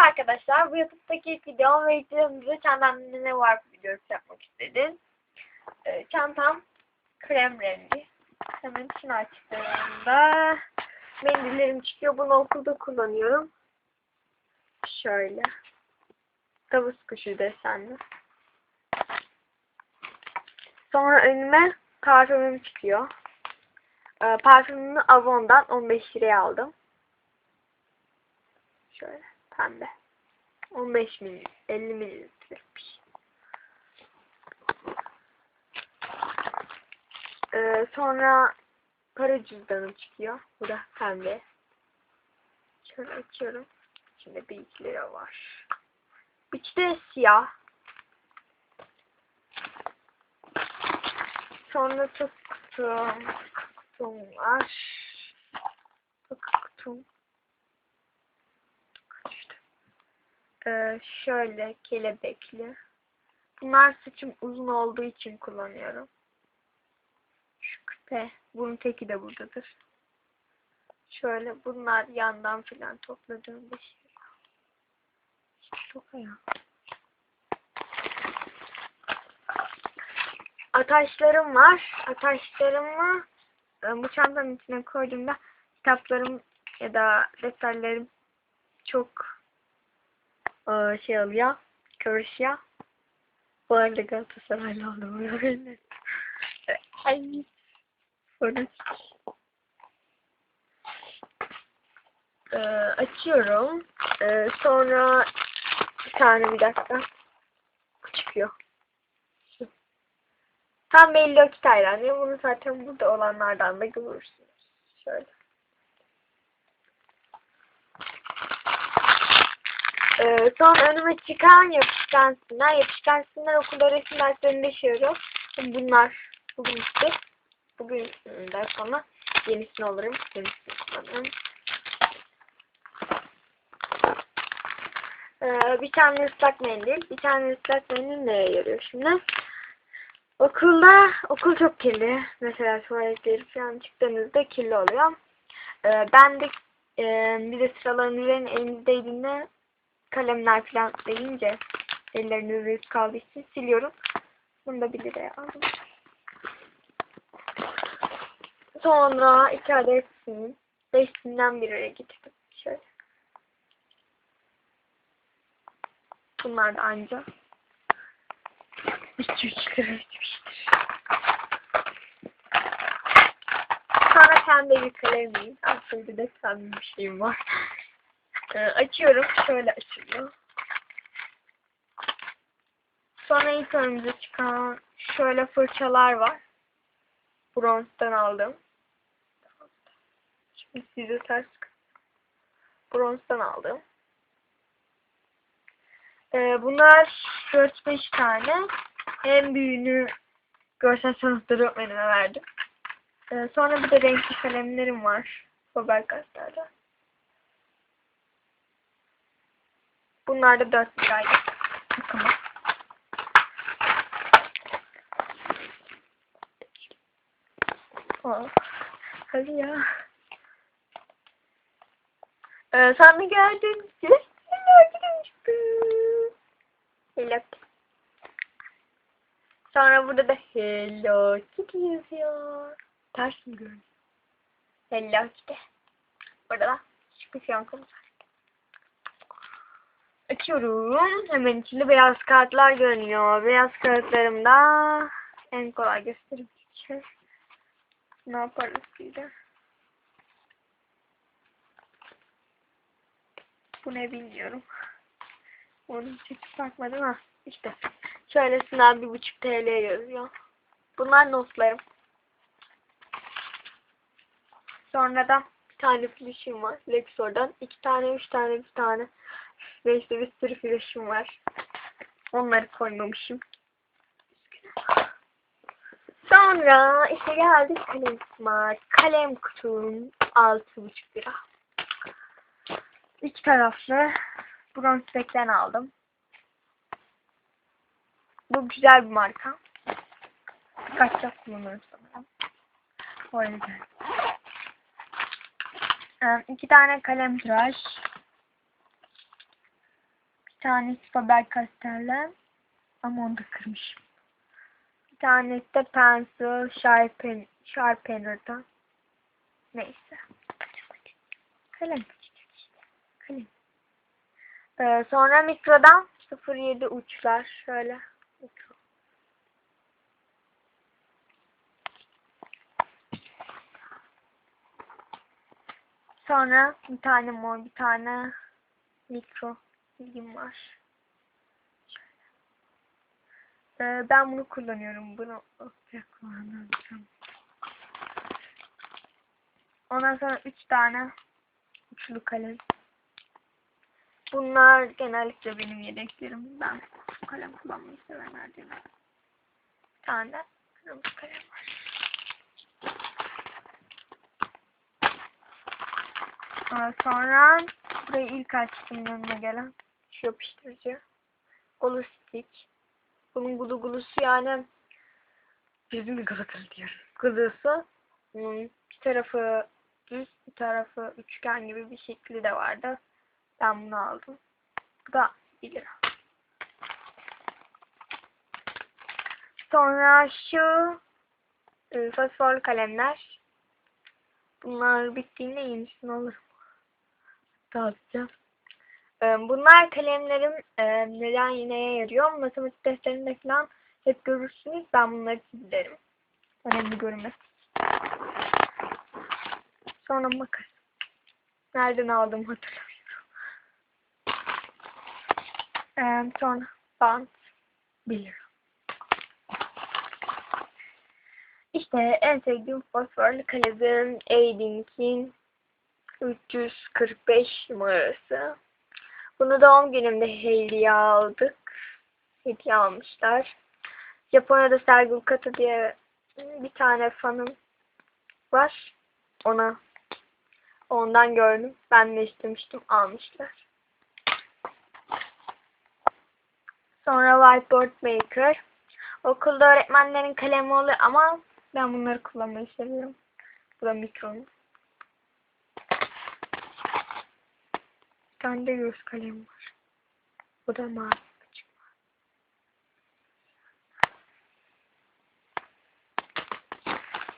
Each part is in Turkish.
Merhaba arkadaşlar. Bu YouTube'daki ilk videom ve ilk videomda çantamda ne var videosu yapmak istedim. Ee, çantam krem rengi. Hemen içini açtığımda mendillerim çıkıyor. Bunu okulda kullanıyorum. Şöyle. Tavus kuşu desenli. Sonra önüme parfümüm çıkıyor. Ee, parfümümü Avon'dan 15 liraya aldım. Şöyle pembe. 15 ml, 50 mililitremiş. Ee, sonra para cüzdanım çıkıyor. Bu da pembe. Şöyle açıyorum. İçinde bir 2 lira var. İçi siyah. Sonra çok kutum, kutum var. Çok kutum. Ee, şöyle kelebekli. Bunlar saçım uzun olduğu için kullanıyorum. Şu küpe. Bunun teki de buradadır. Şöyle bunlar yandan filan topladığım bir şey. Çok ayağı. Ataşlarım var. Ataşlarımı e, bu çantanın içine koyduğumda kitaplarım ya da defterlerim çok e, şey oluyor. Karışıyor. Bu arada Galatasaraylı oldum. Öyle. Ay. Sonra e, açıyorum. E, sonra bir tane bir dakika. Çıkıyor. Tam belli o kitayla. Bunu zaten burada olanlardan da görürsünüz. Şöyle. Ee, son önüme çıkan yapışkan sinler. Yapışkan sinler okulda resim derslerinde işiyorum. Bunlar bugün işte. Bugün ders sonra yenisini alırım. Yenisini kullanırım. Ee, bir tane ıslak mendil. Bir tane ıslak mendil neye yarıyor şimdi? Okulda, okul çok kirli. Mesela tuvaletleri falan çıktığınızda kirli oluyor. Ee, ben de e, bir de sıraların üzerine elinizdeydiğinde kalemler falan deyince elleriniz büyük kaldığı için siliyorum. Bunu da bir liraya aldım. Sonra iki adet sim. Beşinden bir araya getirdim. Şöyle. Bunlar da anca. İki üç lira etmiştir. Sonra pembe bir kalemim. Aslında de pembe bir şeyim var. Ee, açıyorum. Şöyle açılıyor. Sonra ilk önümüze çıkan şöyle fırçalar var. Bronz'dan aldım. Şimdi size ters Bronz'dan aldım. Ee, bunlar 4-5 tane. En büyüğünü görsel sanatları öğretmenime verdim. Ee, sonra bir de renkli kalemlerim var. Faber-Castell'da. Bunlar da 4 liraydı. Bakın. Oh. Hadi ya. Ee, sen de geldin. Hello Kitty. Sonra burada da Hello Kitty yazıyor. Ters mi görünüyor? Hello Kitty. Burada da küçük bir fiyankomuz var. Açıyorum. Hemen içinde beyaz kağıtlar görünüyor. Beyaz kağıtlarımda en kolay göstereyim. Şey. Ne yaparız bir de? Bu ne bilmiyorum. Onu çekip bakmadım ha. İşte. Şöylesinden bir buçuk TL yazıyor. Bunlar notlarım. Sonra da bir tane flash'im var. Lexor'dan. iki tane, üç tane, bir tane. Ve işte bir sürü flash'im var. Onları koymamışım. Sonra işte geldik kalem smart. Kalem kutum altı buçuk lira. İki taraflı bronz spekten aldım. Bu güzel bir marka. Kaç yıl kullanırım sanırım. O yüzden. Ee, iki tane kalem tıraş. Tanesi Faber-Castell'den ama onu da kırmışım. Bir tanesi de Pencil Sharpen, Sharpener'dan. Neyse. Kalem. Kalem. Ee, sonra mikrodan 07 uçlar. Şöyle. Mikro. Sonra bir tane mor, bir tane mikro bilgim var. Ee, ben bunu kullanıyorum. Bunu kullanacağım. Ondan sonra üç tane uçlu kalem. Bunlar genellikle benim yedeklerim. Ben kalem kullanmayı sevenlerdenim. Bir tane de kırmızı kalem var. Ee, Sonra burayı ilk açtım önüme gelen yapıştırıcı. Glue stick. Bunun gulu gulusu yani bizim bir gılıkır diyor. Gılısı bir tarafı düz bir tarafı üçgen gibi bir şekli de vardı. Ben bunu aldım. Bu da 1 lira. Sonra şu e, fosforlu kalemler. Bunlar bittiğinde yenisini alırım. Dağıtacağım. E, bunlar kalemlerim e, neden neye yarıyor? Matematik derslerinde falan hep görürsünüz. Ben bunları çizerim. Önemli görünmez. Sonra makas. Nereden aldım hatırlamıyorum. Ee, sonra bant 1 lira. İşte en sevdiğim fosforlu kalemim Aidink'in 345 numarası. Bunu doğum günümde hediye aldık. Hediye almışlar. Japonya'da Sergül Katı diye bir tane fanım var. Ona ondan gördüm. Ben de istemiştim. Almışlar. Sonra Whiteboard Maker. Okulda öğretmenlerin kalemi oluyor ama ben bunları kullanmayı seviyorum. Bu da mikronun. Bir tane de göz kalemi var. Bu da mavi. açık mavi.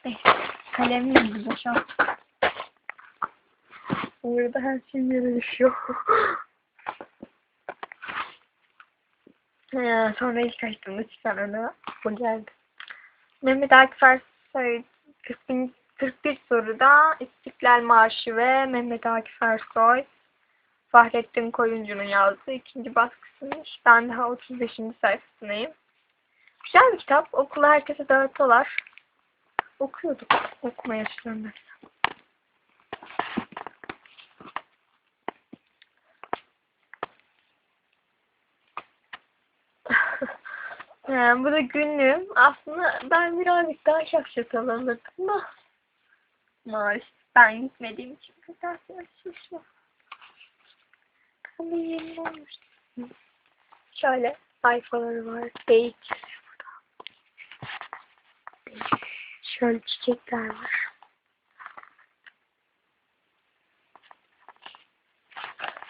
Neyse. Kalemim güzel şu an. Burada her şey yere düşüyor. Ee, sonra ilk açtığımda çıkan önüme bu geldi. Mehmet Akif Ersoy 40 bin- 41 soruda İstiklal Marşı ve Mehmet Akif Ersoy Fahrettin Koyuncu'nun yazdığı ikinci baskısıymış. Ben daha 35. sayfasındayım. Güzel bir kitap. Okula herkese dağıtıyorlar. Okuyorduk. Okuma yaşlarında. Ee, bu da günlüğüm. Aslında ben birazcık daha şapşat alırdım da. Maalesef ben gitmediğim için kırtasiye açmışım. Ben de yeni olmuştu. Şöyle sayfaları var. Beyt. Şöyle çiçekler var.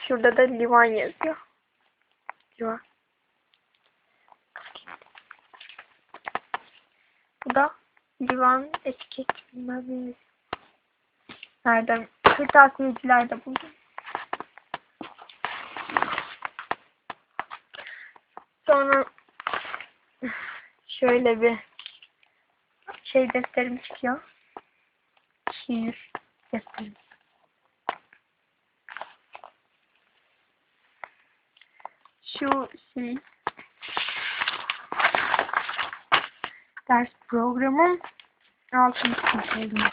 Şurada da liman yazıyor. Liman. Bu da divan etiket bilmem ne. Nereden? Kırtasiyecilerde buldum. Sonra şöyle bir şey defterim çıkıyor. Şiir defterim. Şu şey ders programım altını çizdim.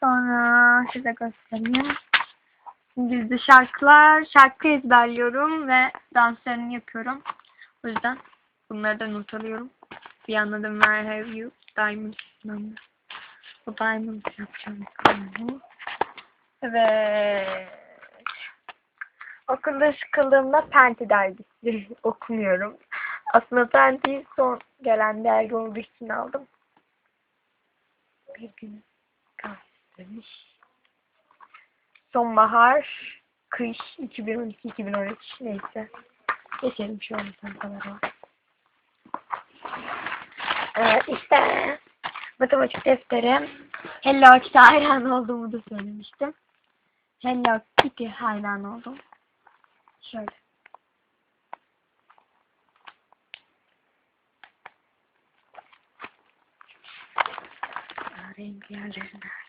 Sonra size göstereyim. İngilizce şarkılar, şarkı ezberliyorum ve danslarını yapıyorum. O yüzden bunları da not alıyorum. Bir da Where Have You Diamond number. O Diamond yapacağım. Evet. Okulda sıkıldığımda Penti dergisi okumuyorum. Aslında Penti son gelen dergi olduğu için aldım. Bir gün gazetelemiş. Sonbahar, kış 2012-2013 neyse. Geçelim şu an çantalara. Ee, işte matematik defterim. Hello Kitty hayran olduğumu da söylemiştim. Hello Kitty hayran oldum. Şöyle. Renkli yerlerini açıyorum.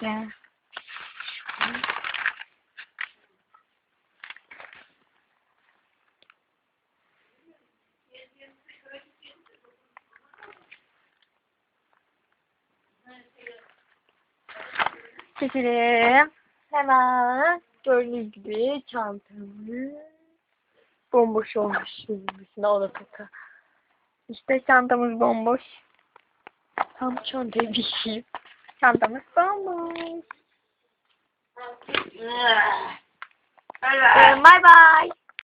İşte. Çekelim. Hemen gördüğünüz gibi çantamız bomboş olmuş yüzümüzüne o da taka. İşte çantamız bomboş. Tam çantayı bir şey. Çantamız dolmuş. Bye ee, bye.